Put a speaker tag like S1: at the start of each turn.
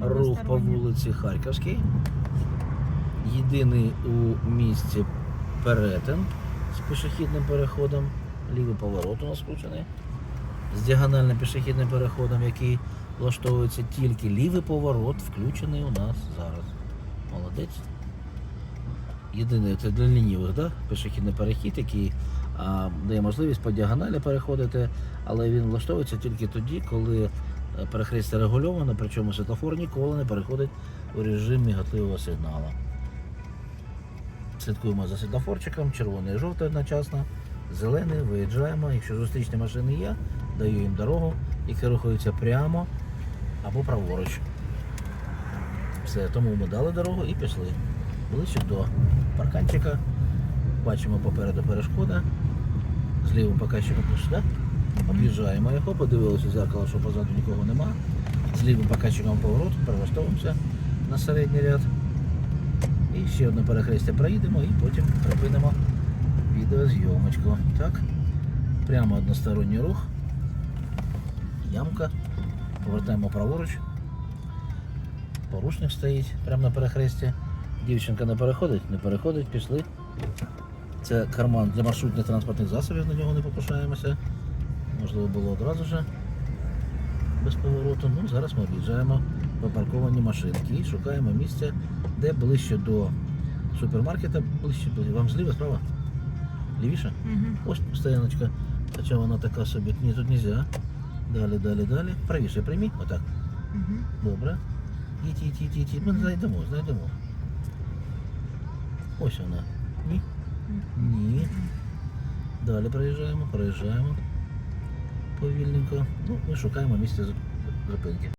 S1: рух по вулиці Харківській. Єдиний у місті перетин з пішохідним переходом. Лівий поворот у нас включений. З діагональним пішохідним переходом, який влаштовується тільки лівий поворот, включений у нас зараз. Молодець. Єдиний це для лінівих, да? пішохідний перехід, який а, дає можливість по діагоналі переходити, але він влаштовується тільки тоді, коли перехрестя регульовано, причому світлофор ніколи не переходить у режим мігатливого сигналу. Слідкуємо за світлофорчиком, червоний і жовтий одночасно, зелений, виїжджаємо. Якщо зустрічні машини є, даю їм дорогу, які рухаються прямо або праворуч. Все, тому ми дали дорогу і пішли. Ближче до парканчика. Бачимо попереду перешкода. З лівим показчиком пішли. Об'їжджаємо його, подивилися в зеркало, що позаду нікого нема. З показчиком поворот, перелаштовуємося на середній ряд. І ще одне перехрестя проїдемо і потім припинимо відеозйомочку. Так. Прямо односторонній рух. Ямка. Повертаємо праворуч. Порушник стоїть прямо на перехресті. Дівчинка не переходить, не переходить, пішли. Це карман для маршрутних транспортних засобів, на нього не покушаємося. Можливо, було одразу же без повороту. Ну, зараз ми об'їжджаємо припарковані машинки і шукаємо місце, де ближче до супермаркета, ближче, вам зліва, справа? Лівіше?
S2: Мгм.
S1: Ось стояночка. Хоча вона така собі. Ні, тут нельзя. Далі, далі, далі. Правіше приймі. Отак.
S2: Мгм.
S1: Добре. Їдь, їдь, їдь, їдь. Ми знайдемо, знайдемо. Ось вона. Ні. Ні. Далі проїжджаємо, проїжджаємо. Повільненько. Ну, ми шукаємо місце зупинки.